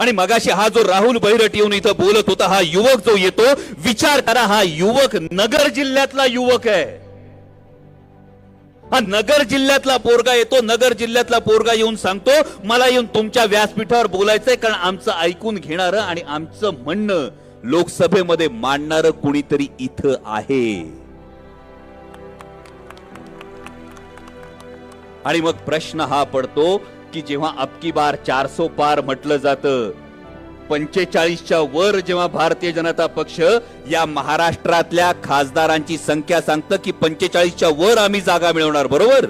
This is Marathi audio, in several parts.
आणि मगाशी हा जो राहुल बैरट येऊन इथं बोलत होता हा युवक जो येतो विचार करा हा युवक नगर जिल्ह्यातला युवक आहे. हा नगर जिल्ह्यातला पोरगा येतो नगर जिल्ह्यातला पोरगा येऊन सांगतो मला येऊन तुमच्या व्यासपीठावर बोलायचंय कारण आमचं ऐकून घेणारं आणि आमचं म्हणणं लोकसभेमध्ये मांडणारं कुणीतरी इथं आहे. आणि मग प्रश्न हा पडतो की जेव्हा अबकी बार चारसो पार म्हटलं जातं पंचेचाळीसच्या वर जेव्हा भारतीय जनता पक्ष या महाराष्ट्रातल्या खासदारांची संख्या सांगतं की पंचेचाळीसच्या वर आम्ही जागा मिळवणार बरोबर?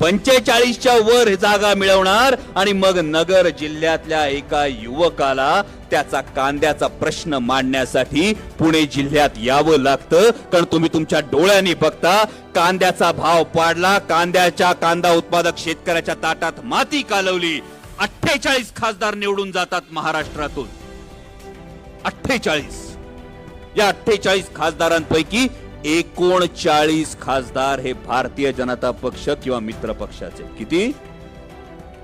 पंचेचाळीसच्या वर जागा मिळवणार आणि मग नगर जिल्ह्यातल्या एका युवकाला त्याचा कांद्याचा प्रश्न मांडण्यासाठी पुणे जिल्ह्यात यावं लागतं. कारण तुम्ही तुमच्या डोळ्यांनी बघता कांद्याचा भाव पाडला कांद्याच्या कांदा उत्पादक शेतकऱ्याच्या ताटात माती कालवली. अठ्ठेचाळीस खासदार निवडून जातात महाराष्ट्रातून. अठ्ठेचाळीस. या अठ्ठेचाळीस खासदारांपैकी एकोणचाळीस खासदार हे भारतीय जनता पक्ष किंवा मित्र पक्षाचे. किती?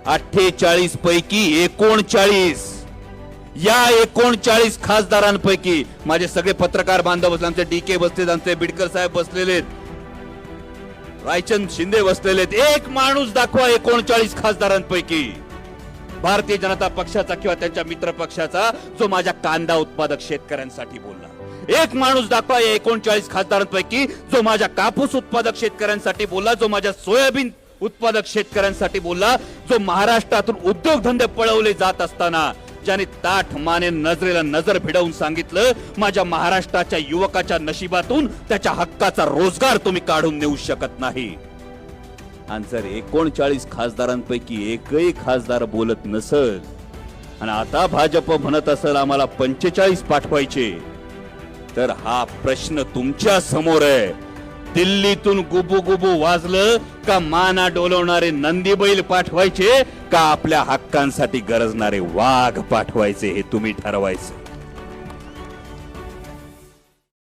अठ्ठेचाळीस पैकी एकोणचाळीस. या एकोणचाळीस खासदारांपैकी माझे सगळे पत्रकार बांधव बसले आमचे डी के बसलेत आमचे बिडकर साहेब बसलेले रायचंद शिंदे बसलेले एक माणूस दाखवा एकोणचाळीस खासदारांपैकी. भारतीय जनता पक्षाचा किंवा त्यांच्या मित्र पक्षाचा जो माझ्या कांदा उत्पादक शेतकऱ्यांसाठी बोलला. एक माणूस दाखवा या एकोणचाळीस खासदारांपैकी जो माझ्या कापूस उत्पादक शेतकऱ्यांसाठी बोलला जो माझ्या सोयाबीन उत्पादक शेतकऱ्यांसाठी बोलला जो महाराष्ट्रातून उद्योगधंदे पळवले जात असताना ज्याने ताठ माने नजरेला नजर भिडवून सांगितलं माझ्या महाराष्ट्राच्या युवकाच्या नशिबातून त्याच्या हक्काचा रोजगार तुम्ही काढून नेऊ शकत नाही. आणि जर एकोणचाळीस खासदारांपैकी एकही खासदार बोलत नसल आणि आता भाजप म्हणत असेल आम्हाला पंचेचाळीस पाठवायचे तर हा प्रश्न तुमच्यासमोर आहे. दिल्लीतून गुबू गुबू वाजलं का माना डोलवणारे नंदी बैल पाठवायचे का आपल्या हक्कांसाठी गरजणारे वाघ पाठवायचे हे तुम्ही ठरवायचं.